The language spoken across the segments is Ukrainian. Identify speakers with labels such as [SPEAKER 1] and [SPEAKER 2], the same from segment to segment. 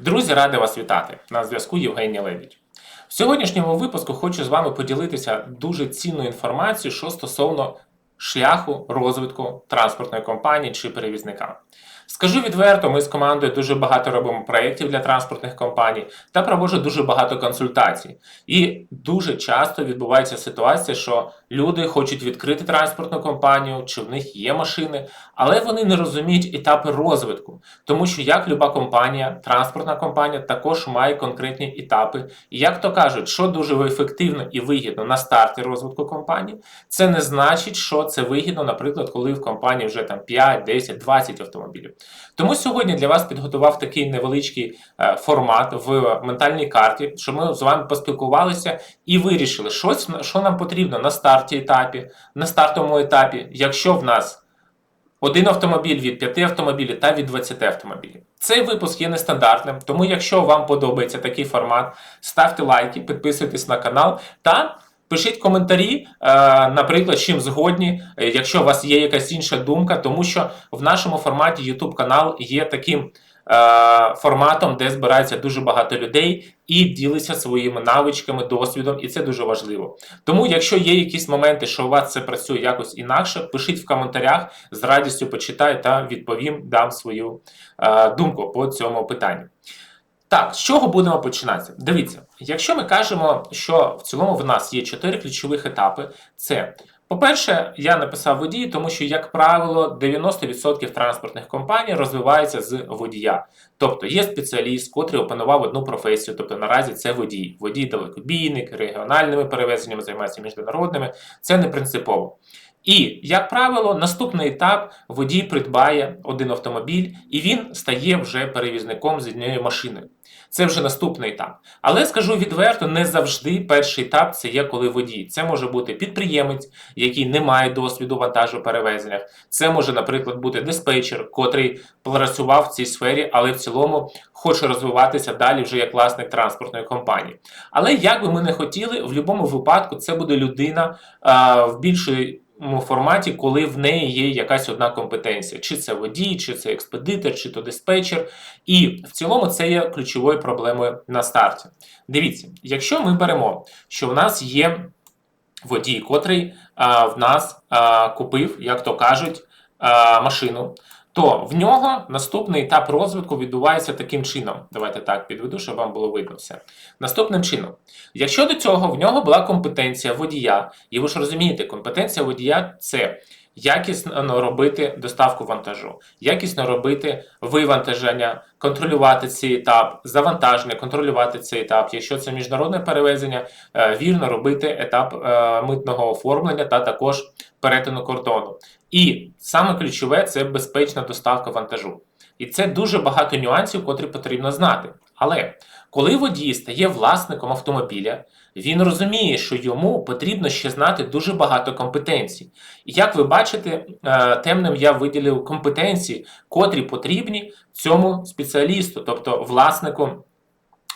[SPEAKER 1] Друзі, радий вас вітати! На зв'язку Євгенія Лебідь. В сьогоднішньому випуску хочу з вами поділитися дуже цінною інформацією, що стосовно шляху розвитку транспортної компанії чи перевізника. Скажу відверто, ми з командою дуже багато робимо проєктів для транспортних компаній та проводжу дуже багато консультацій. І дуже часто відбувається ситуація, що люди хочуть відкрити транспортну компанію, чи в них є машини, але вони не розуміють етапи розвитку. Тому що як люба компанія, транспортна компанія також має конкретні етапи. І як то кажуть, що дуже ефективно і вигідно на старті розвитку компанії, це не значить, що це вигідно, наприклад, коли в компанії вже там 5, 10, 20 автомобілів. Тому сьогодні для вас підготував такий невеличкий е, формат в ментальній карті, щоб ми з вами поспілкувалися і вирішили, що, що нам потрібно на старті етапі, на стартовому етапі, якщо в нас один автомобіль від 5 автомобілів та від 20 автомобілів. Цей випуск є нестандартним, тому якщо вам подобається такий формат, ставте лайки, підписуйтесь на канал та пишіть коментарі, е, наприклад, чим згодні, е, якщо у вас є якась інша думка, тому що в нашому форматі YouTube канал є таким. е, Форматом, де збирається дуже багато людей і ділиться своїми навичками, досвідом, і це дуже важливо. Тому, якщо є якісь моменти, що у вас це працює якось інакше, пишіть в коментарях, з радістю почитаю та відповім, дам свою думку по цьому питанню. Так, з чого будемо починати? Дивіться, якщо ми кажемо, що в цілому в нас є чотири ключових етапи, це по-перше, я написав водій, тому що, як правило, 90% транспортних компаній розвиваються з водія. Тобто є спеціаліст, котрий опанував одну професію, тобто наразі це водій. Водій далекобійник, регіональними перевезеннями займається міжнародними, це не принципово. І, як правило, наступний етап водій придбає один автомобіль і він стає вже перевізником з однією машиною. Це вже наступний етап. Але скажу відверто, не завжди перший етап це є коли водій. Це може бути підприємець, який не має досвіду вантажу перевезеннях. Це може, наприклад, бути диспетчер, котрий працював в цій сфері, але в цілому хоче розвиватися далі вже як власник транспортної компанії. Але як би ми не хотіли, в будь-якому випадку це буде людина а, в більшої форматі, коли в неї є якась одна компетенція, чи це водій, чи це експедитор, чи то диспетчер. І в цілому це є ключовою проблемою на старті. Дивіться, якщо ми беремо, що в нас є водій, котрий а, в нас а, купив, як то кажуть, а, машину. То в нього наступний етап розвитку відбувається таким чином. Давайте так підведу, щоб вам було видно все. Наступним чином, якщо до цього в нього була компетенція водія, і ви ж розумієте, компетенція водія це якісно робити доставку вантажу, якісно робити вивантаження, контролювати цей етап, завантаження, контролювати цей етап. Якщо це міжнародне перевезення, е, вірно робити етап е, митного оформлення та також перетину кордону. І саме ключове це безпечна доставка вантажу. І це дуже багато нюансів, котрі потрібно знати. Але коли водій стає власником автомобіля, він розуміє, що йому потрібно ще знати дуже багато компетенцій. І як ви бачите, е, темним я виділив компетенції, котрі потрібні цьому спеціалісту, тобто власнику.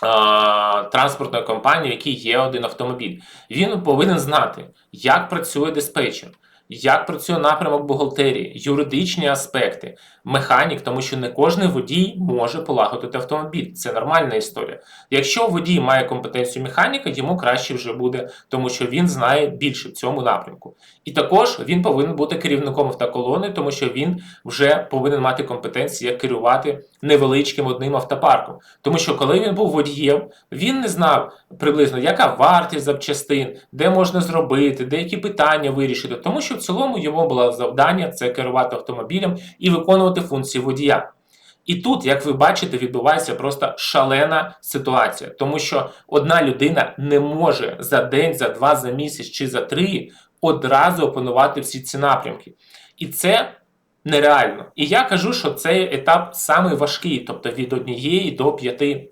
[SPEAKER 1] е, Транспортної компанії, в якій є один автомобіль, він повинен знати, як працює диспетчер, як працює напрямок бухгалтерії, юридичні аспекти, механік, тому що не кожен водій може полагодити автомобіль. Це нормальна історія. Якщо водій має компетенцію механіка, йому краще вже буде, тому що він знає більше в цьому напрямку. І також він повинен бути керівником автоколони, тому що він вже повинен мати компетенції, як керувати невеличким одним автопарком. Тому що коли він був водієм, він не знав приблизно, яка вартість запчастин, де можна зробити, деякі питання вирішити, тому що в цілому йому було завдання це керувати автомобілем і виконувати функції водія. І тут, як ви бачите, відбувається просто шалена ситуація, тому що одна людина не може за день, за два, за місяць чи за три одразу опанувати всі ці напрямки. І це нереально. І я кажу, що цей етап самий важкий, тобто від однієї до п'яти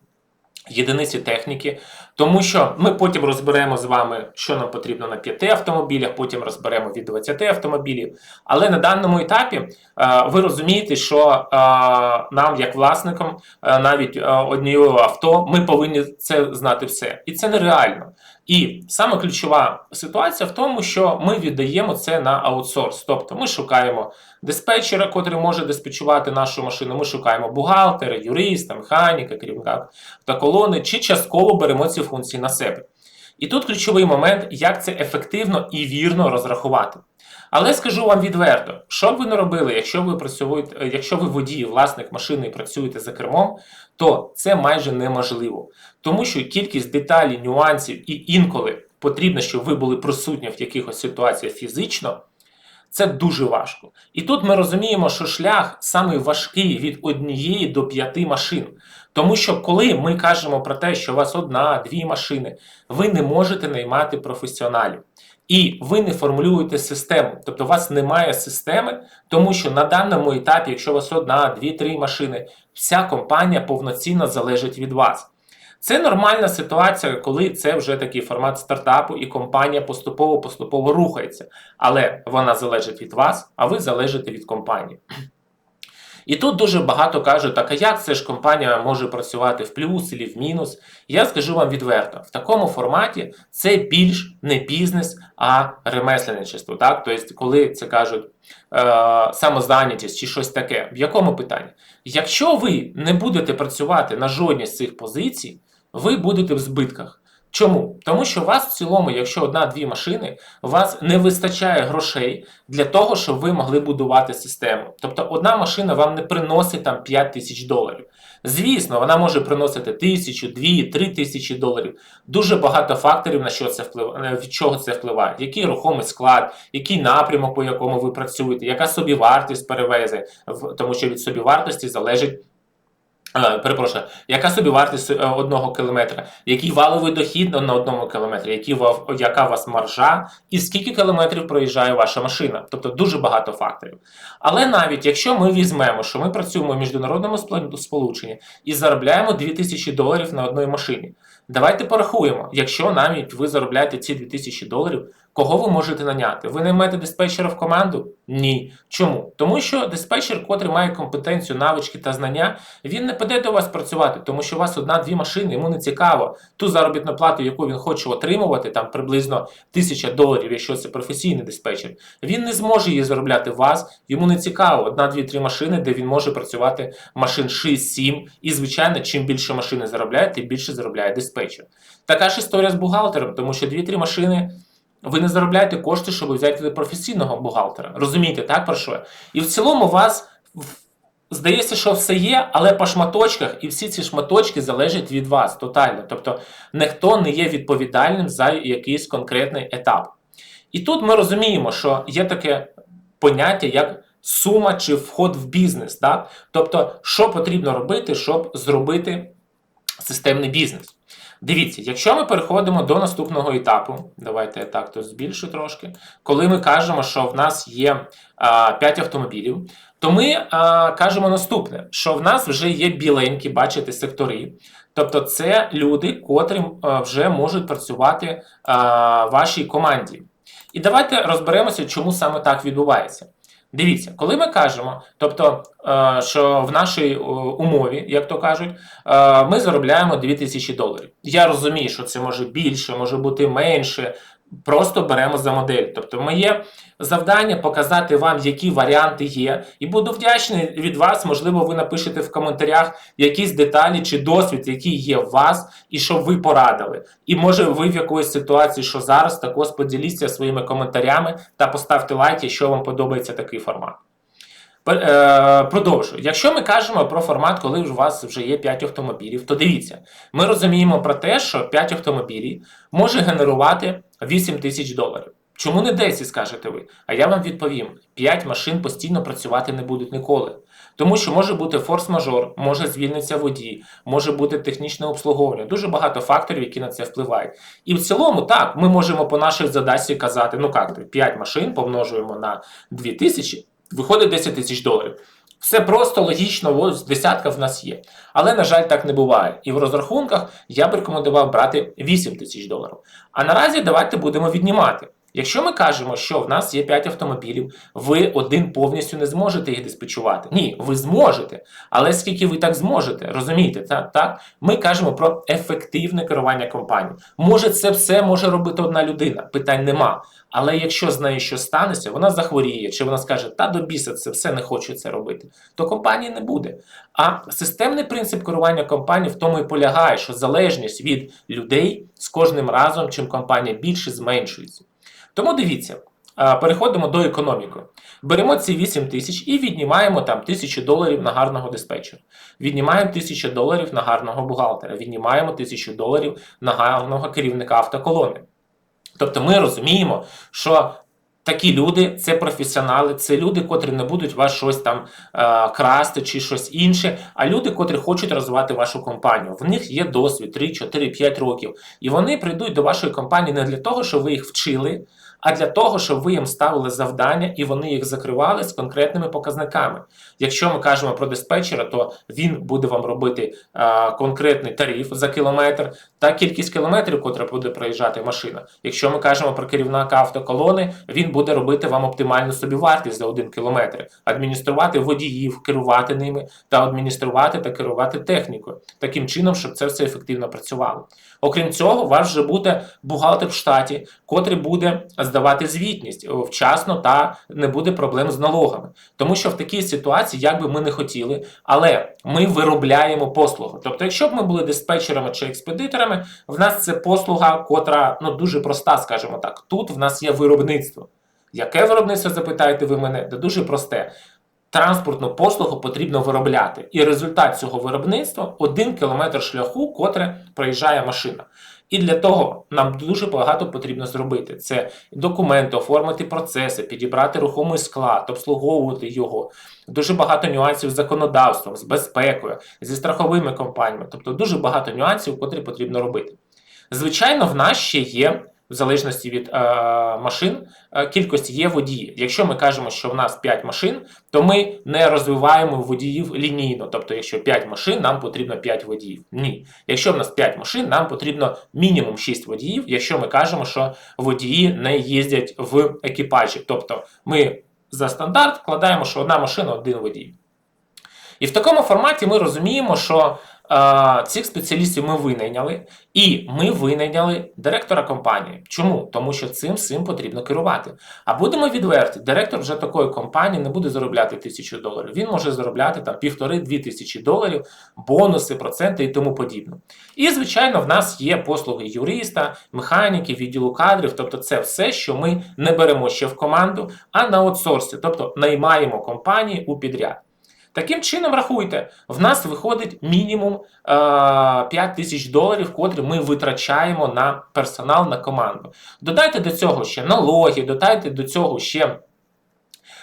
[SPEAKER 1] єдиниці техніки, тому що ми потім розберемо з вами, що нам потрібно на 5 автомобілях, потім розберемо від 20 автомобілів. Але на даному етапі е, ви розумієте, що е, нам, як власникам, е, навіть однієї авто, ми повинні це знати все. І це нереально. І саме ключова ситуація в тому, що ми віддаємо це на аутсорс. Тобто ми шукаємо диспетчера, котрий може диспетчувати нашу машину. Ми шукаємо бухгалтера, юриста, механіка, керівника та колони, чи частково беремо ці функції на себе. І тут ключовий момент, як це ефективно і вірно розрахувати. Але скажу вам відверто, що б ви не робили, якщо ви працюєте, якщо ви водій, власник машини і працюєте за кермом, то це майже неможливо. Тому що кількість деталей, нюансів і інколи потрібно, щоб ви були присутні в якихось ситуаціях фізично. Це дуже важко. І тут ми розуміємо, що шлях саме важкий від однієї до п'яти машин. Тому що коли ми кажемо про те, що у вас одна-дві машини, ви не можете наймати професіоналів. І ви не формулюєте систему, тобто у вас немає системи, тому що на даному етапі, якщо у вас одна, дві, три машини, вся компанія повноцінно залежить від вас. Це нормальна ситуація, коли це вже такий формат стартапу, і компанія поступово-поступово рухається. Але вона залежить від вас, а ви залежите від компанії. І тут дуже багато кажуть, так а як це ж компанія може працювати в плюс чи в мінус? Я скажу вам відверто, в такому форматі це більш не бізнес, а ремесленничество. Так? Тобто, коли це кажуть е, самозайнятість чи щось таке, в якому питанні? Якщо ви не будете працювати на жодній з цих позицій, ви будете в збитках. Чому? Тому що у вас в цілому, якщо одна-дві машини, у вас не вистачає грошей для того, щоб ви могли будувати систему. Тобто одна машина вам не приносить там 5 тисяч доларів. Звісно, вона може приносити тисячу, дві, три тисячі доларів. Дуже багато факторів, на що це впливає, від чого це впливає. Який рухомий склад, який напрямок, по якому ви працюєте, яка собівартість перевези, тому що від собівартості залежить. Перепрошую, яка собі вартість е, одного кілометра, який валовий дохід на одному кілометрі, які, яка у вас маржа, і скільки кілометрів проїжджає ваша машина? Тобто дуже багато факторів. Але навіть якщо ми візьмемо, що ми працюємо в міжнародному сполученні і заробляємо 2000 доларів на одній машині, давайте порахуємо, якщо навіть ви заробляєте ці 2000 доларів, Кого ви можете наняти? Ви наймете диспетчера в команду? Ні. Чому? Тому що диспетчер, котрий має компетенцію, навички та знання, він не піде до вас працювати, тому що у вас одна-дві машини, йому не цікаво. Ту заробітну плату, яку він хоче отримувати, там приблизно тисяча доларів, якщо це професійний диспетчер, він не зможе її заробляти вас, йому не цікаво. Одна-дві-три машини, де він може працювати машин 6-7. І, звичайно, чим більше машини заробляє, тим більше заробляє диспетчер. Така ж історія з бухгалтером, тому що дві-три машини. Ви не заробляєте кошти, щоб взяти професійного бухгалтера. Розумієте, так про що? І в цілому у вас здається, що все є, але по шматочках, і всі ці шматочки залежать від вас тотально. Тобто ніхто не є відповідальним за якийсь конкретний етап. І тут ми розуміємо, що є таке поняття, як сума чи вход в бізнес. Так? Тобто, що потрібно робити, щоб зробити системний бізнес. Дивіться, якщо ми переходимо до наступного етапу, давайте я так то збільшу трошки. Коли ми кажемо, що в нас є а, 5 автомобілів, то ми а, кажемо наступне: що в нас вже є біленькі, бачите, сектори. Тобто, це люди, котрі а, вже можуть працювати в вашій команді. І давайте розберемося, чому саме так відбувається. Дивіться, коли ми кажемо, тобто, е, що в нашій е, умові, як то кажуть, е, ми заробляємо 2000 доларів. Я розумію, що це може більше, може бути менше, Просто беремо за модель. Тобто, моє завдання показати вам, які варіанти є. І буду вдячний від вас. Можливо, ви напишете в коментарях якісь деталі чи досвід, який є у вас, і що ви порадили. І може ви в якоїсь ситуації, що зараз, також поділіться своїми коментарями та поставте лайк, якщо вам подобається такий формат. Е, продовжую. Якщо ми кажемо про формат, коли у вас вже є 5 автомобілів, то дивіться, ми розуміємо про те, що 5 автомобілів може генерувати 8 тисяч доларів. Чому не 10, скажете ви? А я вам відповім: 5 машин постійно працювати не будуть ніколи. Тому що може бути форс-мажор, може звільнитися водій, може бути технічне обслуговування. Дуже багато факторів, які на це впливають. І в цілому, так, ми можемо по нашій задачі казати, ну як, 5 машин помножуємо на 2000, виходить 10 тисяч доларів. Все просто логічно, ось десятка в нас є. Але, на жаль, так не буває. І в розрахунках я б рекомендував брати 8 тисяч доларів. А наразі давайте будемо віднімати. Якщо ми кажемо, що в нас є 5 автомобілів, ви один повністю не зможете їх диспетчувати. Ні, ви зможете. Але скільки ви так зможете, розумієте? Так? Ми кажемо про ефективне керування компанією. Може, це все може робити одна людина, питань нема. Але якщо з нею щось станеться, вона захворіє, чи вона скаже, та до біса це все не хочу це робити, то компанії не буде. А системний принцип керування компанії в тому і полягає, що залежність від людей з кожним разом, чим компанія більше зменшується. Тому дивіться, переходимо до економіки. Беремо ці 8 тисяч і віднімаємо там тисячу доларів на гарного диспетчера. Віднімаємо тисячу доларів на гарного бухгалтера, віднімаємо тисячу доларів на гарного керівника автоколони. Тобто ми розуміємо, що такі люди це професіонали, це люди, котрі не будуть вас щось там е, красти чи щось інше, а люди, котрі хочуть розвивати вашу компанію. В них є досвід 3, 4, 5 років. І вони прийдуть до вашої компанії не для того, щоб ви їх вчили, а для того, щоб ви їм ставили завдання і вони їх закривали з конкретними показниками. Якщо ми кажемо про диспетчера, то він буде вам робити е, конкретний тариф за кілометр та кількість кілометрів, котра буде проїжджати машина. Якщо ми кажемо про керівника автоколони, він буде робити вам оптимальну собівартість за один кілометр, адмініструвати водіїв, керувати ними та адмініструвати та керувати технікою, таким чином, щоб це все ефективно працювало. Окрім цього, у вас вже буде бухгалтер в штаті, котрий буде здавати звітність вчасно та не буде проблем з налогами. Тому що в такій ситуації, як би ми не хотіли, але ми виробляємо послугу. Тобто, якщо б ми були диспетчерами чи експедиторами, в нас це послуга, котра ну дуже проста, скажімо так. Тут в нас є виробництво. Яке виробництво, запитаєте ви мене? Де дуже просте. Транспортну послугу потрібно виробляти. І результат цього виробництва один кілометр шляху, котре проїжджає машина. І для того нам дуже багато потрібно зробити. Це документи, оформити процеси, підібрати рухомий склад, обслуговувати його. Дуже багато нюансів з законодавством, з безпекою, зі страховими компаніями. Тобто дуже багато нюансів, котрі потрібно робити. Звичайно, в нас ще є. В залежності від е, машин е, кількості є водії. Якщо ми кажемо, що в нас 5 машин, то ми не розвиваємо водіїв лінійно. Тобто, якщо 5 машин, нам потрібно 5 водіїв. Ні. Якщо в нас 5 машин, нам потрібно мінімум 6 водіїв, якщо ми кажемо, що водії не їздять в екіпажі. Тобто ми за стандарт вкладаємо, що одна машина один водій. І в такому форматі ми розуміємо, що цих спеціалістів ми винайняли, і ми винайняли директора компанії. Чому? Тому що цим всім потрібно керувати. А будемо відверті, директор вже такої компанії не буде заробляти тисячу доларів. Він може заробляти там півтори-дві тисячі доларів, бонуси, проценти і тому подібне. І, звичайно, в нас є послуги юриста, механіки, відділу кадрів, тобто це все, що ми не беремо ще в команду, а на аутсорсі, тобто наймаємо компанії у підряд. Таким чином, рахуйте, в нас виходить мінімум е, 5 тисяч доларів, котрі ми витрачаємо на персонал на команду. Додайте до цього ще налоги, додайте до цього ще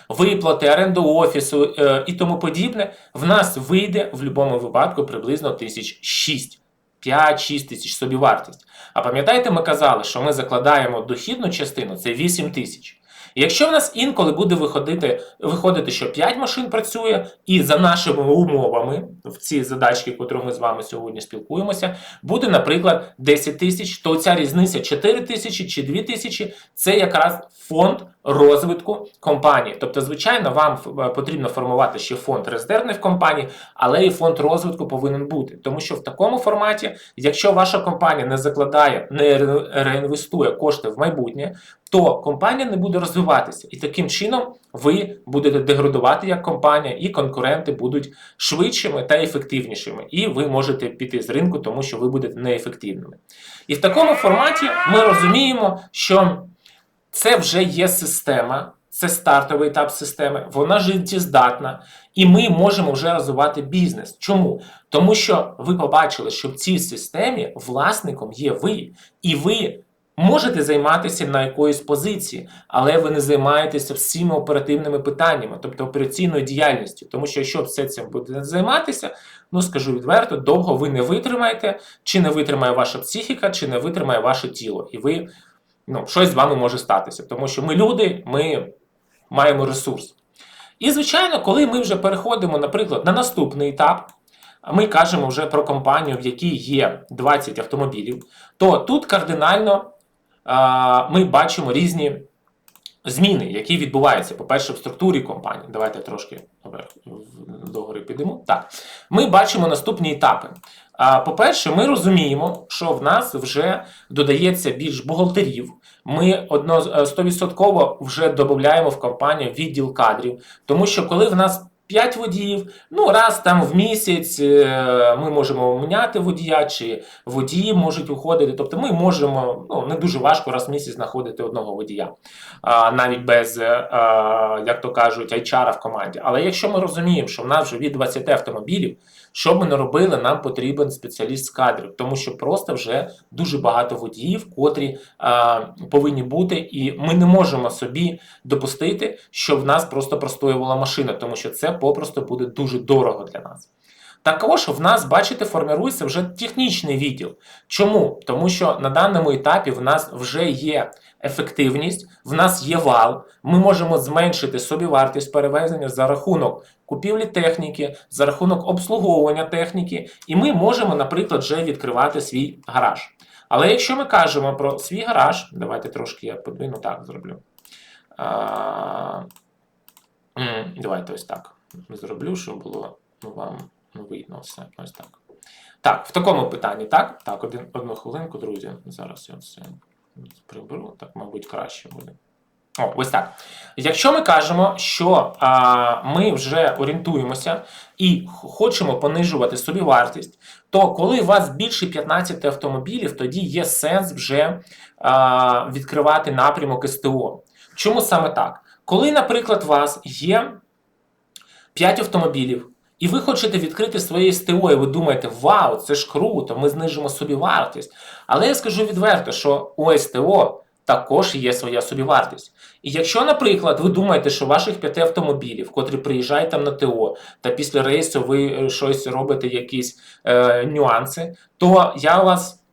[SPEAKER 1] виплати, оренду офісу е, і тому подібне. В нас вийде в будь-якому випадку приблизно тисяч 6. 5-6 тисяч собівартість. А пам'ятаєте, ми казали, що ми закладаємо дохідну частину це 8 тисяч. Якщо в нас інколи буде виходити, виходити, що 5 машин працює, і за нашими умовами в цій задачці, котру ми з вами сьогодні спілкуємося, буде, наприклад, 10 тисяч, то ця різниця 4 тисячі чи 2 тисячі це якраз фонд розвитку компанії. Тобто, звичайно, вам потрібно формувати ще фонд резервних компаній, але і фонд розвитку повинен бути. Тому що в такому форматі, якщо ваша компанія не закладає, не реінвестує кошти в майбутнє, то компанія не буде розвиватися. І таким чином ви будете деградувати як компанія, і конкуренти будуть швидшими та ефективнішими. І ви можете піти з ринку, тому що ви будете неефективними. І в такому форматі ми розуміємо, що це вже є система. Це стартовий етап системи, вона життєздатна, і ми можемо вже розвивати бізнес. Чому? Тому що ви побачили, що в цій системі власником є ви, і ви можете займатися на якоїсь позиції, але ви не займаєтеся всіма оперативними питаннями, тобто операційною діяльністю. Тому що якщо все цим будете займатися, ну скажу відверто, довго ви не витримаєте, чи не витримає ваша психіка, чи не витримає ваше тіло, і ви ну, щось з вами може статися, тому що ми люди, ми маємо ресурс. І, звичайно, коли ми вже переходимо, наприклад, на наступний етап, ми кажемо вже про компанію, в якій є 20 автомобілів, то тут кардинально а, ми бачимо різні зміни, які відбуваються, по-перше, в структурі компанії. Давайте трошки догори підемо. Так, ми бачимо наступні етапи. По-перше, ми розуміємо, що в нас вже додається більш бухгалтерів. Ми одно е, 100% вже додаємо в компанію відділ кадрів, тому що коли в нас 5 водіїв, ну раз там в місяць е, ми можемо міняти водія, чи водії можуть уходити. Тобто ми можемо ну не дуже важко раз в місяць знаходити одного водія, навіть без, е, як то кажуть, HR в команді. Але якщо ми розуміємо, що в нас вже від 20 автомобілів, що ми не робили, нам потрібен спеціаліст з кадрів, тому що просто вже дуже багато водіїв, котрі а, повинні бути, і ми не можемо собі допустити, що в нас просто простоювала машина, тому що це попросту буде дуже дорого для нас. Також в нас, бачите, формирується вже технічний відділ. Чому? Тому що на даному етапі в нас вже є ефективність, в нас є вал, ми можемо зменшити собівартість перевезення за рахунок купівлі техніки, за рахунок обслуговування техніки, і ми можемо, наприклад, вже відкривати свій гараж. Але якщо ми кажемо про свій гараж, давайте трошки я подвину так зроблю. А, давайте ось так зроблю, щоб було ну, вам ну, видно. Ось так. Так, в такому питанні, так? Так, один, одну хвилинку, друзі. Зараз я це приберу, так, мабуть, краще буде. О, ось так. Якщо ми кажемо, що а, ми вже орієнтуємося і хочемо понижувати собівартість, то коли у вас більше 15 автомобілів, тоді є сенс вже а, відкривати напрямок СТО. Чому саме так? Коли, наприклад, у вас є 5 автомобілів, і ви хочете відкрити своє СТО, і ви думаєте, вау, це ж круто, ми знижимо собівартість. Але я скажу відверто, що у СТО також є своя собівартість. І якщо, наприклад, ви думаєте, що ваших п'яти автомобілів, котрі приїжджають там на ТО, та після рейсу ви е, щось робите, якісь е, нюанси, то я вас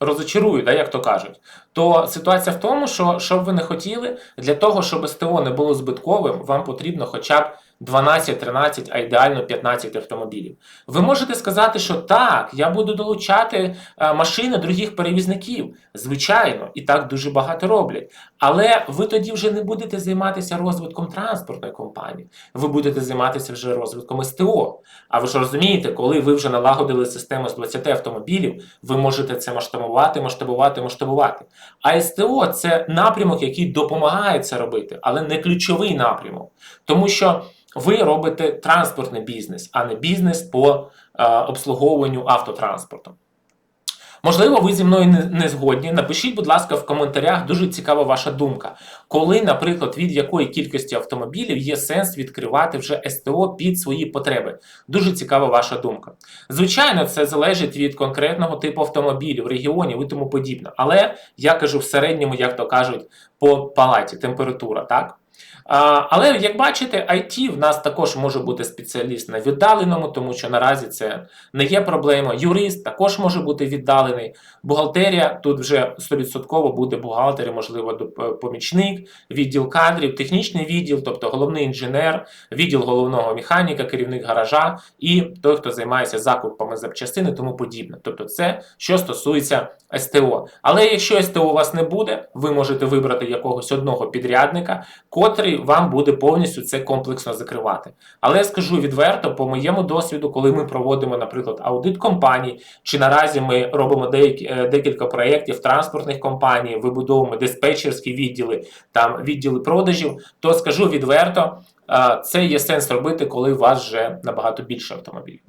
[SPEAKER 1] розочарую, да, як то кажуть. То ситуація в тому, що що б ви не хотіли, для того, щоб СТО не було збитковим, вам потрібно хоча б 12, 13, а ідеально 15 автомобілів. Ви можете сказати, що так, я буду долучати е, машини других перевізників. Звичайно, і так дуже багато роблять. Але ви тоді вже не будете займатися розвитком транспортної компанії, ви будете займатися вже розвитком СТО. А ви ж розумієте, коли ви вже налагодили систему з 20 автомобілів, ви можете це масштабувати, масштабувати, масштабувати. А СТО це напрямок, який допомагає це робити, але не ключовий напрямок. Тому що ви робите транспортний бізнес, а не бізнес по е, обслуговуванню автотранспорту. Можливо, ви зі мною не, згодні. Напишіть, будь ласка, в коментарях, дуже цікава ваша думка. Коли, наприклад, від якої кількості автомобілів є сенс відкривати вже СТО під свої потреби? Дуже цікава ваша думка. Звичайно, це залежить від конкретного типу автомобілів, регіонів і тому подібне. Але я кажу в середньому, як то кажуть, по палаті, температура, так? Але як бачите, IT в нас також може бути спеціаліст на віддаленому, тому що наразі це не є проблема. Юрист також може бути віддалений. Бухгалтерія тут вже 100% буде бухгалтер, можливо, помічник, відділ кадрів, технічний відділ, тобто головний інженер, відділ головного механіка, керівник гаража і той, хто займається закупами запчастин і тому подібне. Тобто, це що стосується СТО. Але якщо СТО у вас не буде, ви можете вибрати якогось одного підрядника, котрий вам буде повністю це комплексно закривати. Але я скажу відверто, по моєму досвіду, коли ми проводимо, наприклад, аудит компаній, чи наразі ми робимо е, декілька проєктів транспортних компаній, вибудовуємо диспетчерські відділи, там відділи продажів, то скажу відверто. Е, Це є сенс робити, коли у вас вже набагато більше автомобілів.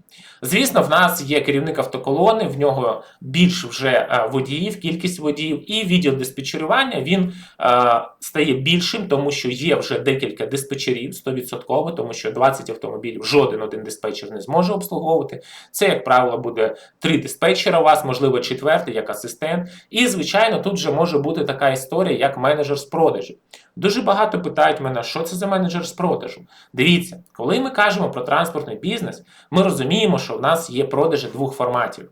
[SPEAKER 1] Звісно, в нас є керівник автоколони, в нього більш вже е, водіїв, кількість водіїв, і відділ диспетчерування він е, стає більшим, тому що є вже декілька диспетчерів 100%, тому що 20 автомобілів жоден один диспетчер не зможе обслуговувати. Це, як правило, буде три диспетчера у вас, можливо, четвертий як асистент. І, звичайно, тут вже може бути така історія, як менеджер з продажів. Дуже багато питають мене, що це за менеджер з продажу. Дивіться, коли ми кажемо про транспортний бізнес, ми розуміємо, що в нас є продажі двох форматів.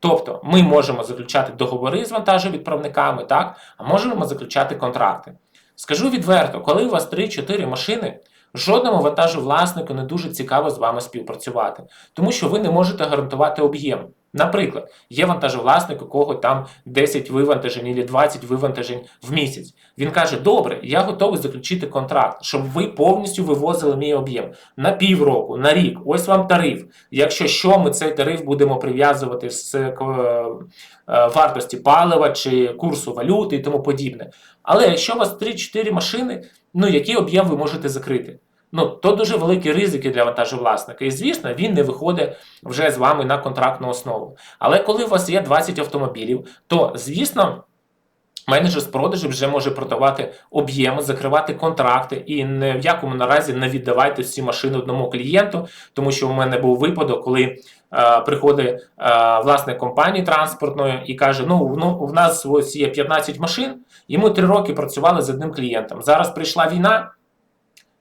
[SPEAKER 1] Тобто ми можемо заключати договори з вантажовідправниками, так, а можемо заключати контракти. Скажу відверто, коли у вас 3-4 машини, жодному вантажовласнику не дуже цікаво з вами співпрацювати, тому що ви не можете гарантувати об'єм. Наприклад, є вантажовласник, у кого там 10 вивантажень або 20 вивантажень в місяць. Він каже: Добре, я готовий заключити контракт, щоб ви повністю вивозили мій об'єм на півроку, на рік. Ось вам тариф. Якщо що, ми цей тариф будемо прив'язувати з е, е, вартості палива чи курсу валюти і тому подібне. Але якщо у вас 3-4 машини, ну який об'єм ви можете закрити? Ну, то дуже великі ризики для вантажовласника. І звісно, він не виходить вже з вами на контрактну основу. Але коли у вас є 20 автомобілів, то звісно. Менеджер з продажів вже може продавати об'єми, закривати контракти і ні в якому наразі не віддавайте всі машини одному клієнту, тому що у мене був випадок, коли е, приходить е, власник компанії транспортної і каже: Ну, ну в нас ось є 15 машин, і ми 3 роки працювали з одним клієнтом. Зараз прийшла війна,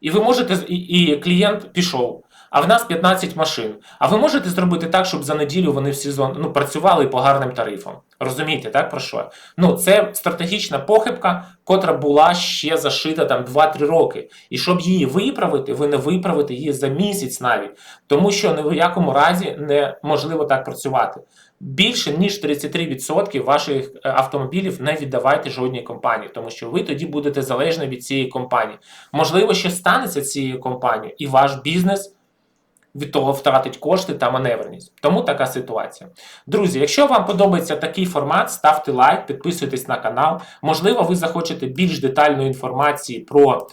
[SPEAKER 1] і ви можете і, і клієнт пішов. А в нас 15 машин. А ви можете зробити так, щоб за неділю вони всі зон, ну, працювали по гарним тарифам. Розумієте, так про що? Ну, це стратегічна похибка, котра була ще зашита там 2-3 роки. І щоб її виправити, ви не виправите її за місяць навіть, тому що ні в якому разі неможливо так працювати. Більше ніж 33% ваших е, автомобілів не віддавайте жодній компанії, тому що ви тоді будете залежні від цієї компанії. Можливо, що станеться цією компанією, і ваш бізнес від того втратить кошти та маневреність. Тому така ситуація. Друзі, якщо вам подобається такий формат, ставте лайк, підписуйтесь на канал. Можливо, ви захочете більш детальної інформації про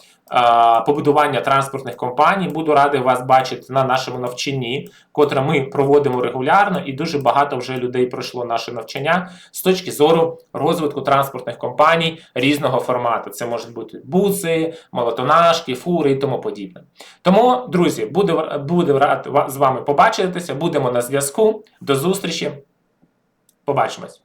[SPEAKER 1] побудування транспортних компаній. Буду радий вас бачити на нашому навчанні, котре ми проводимо регулярно, і дуже багато вже людей пройшло наше навчання з точки зору розвитку транспортних компаній різного формату. Це можуть бути буси, молотонашки, фури і тому подібне. Тому, друзі, буду, буду рад з вами побачитися. Будемо на зв'язку. До зустрічі. Побачимось.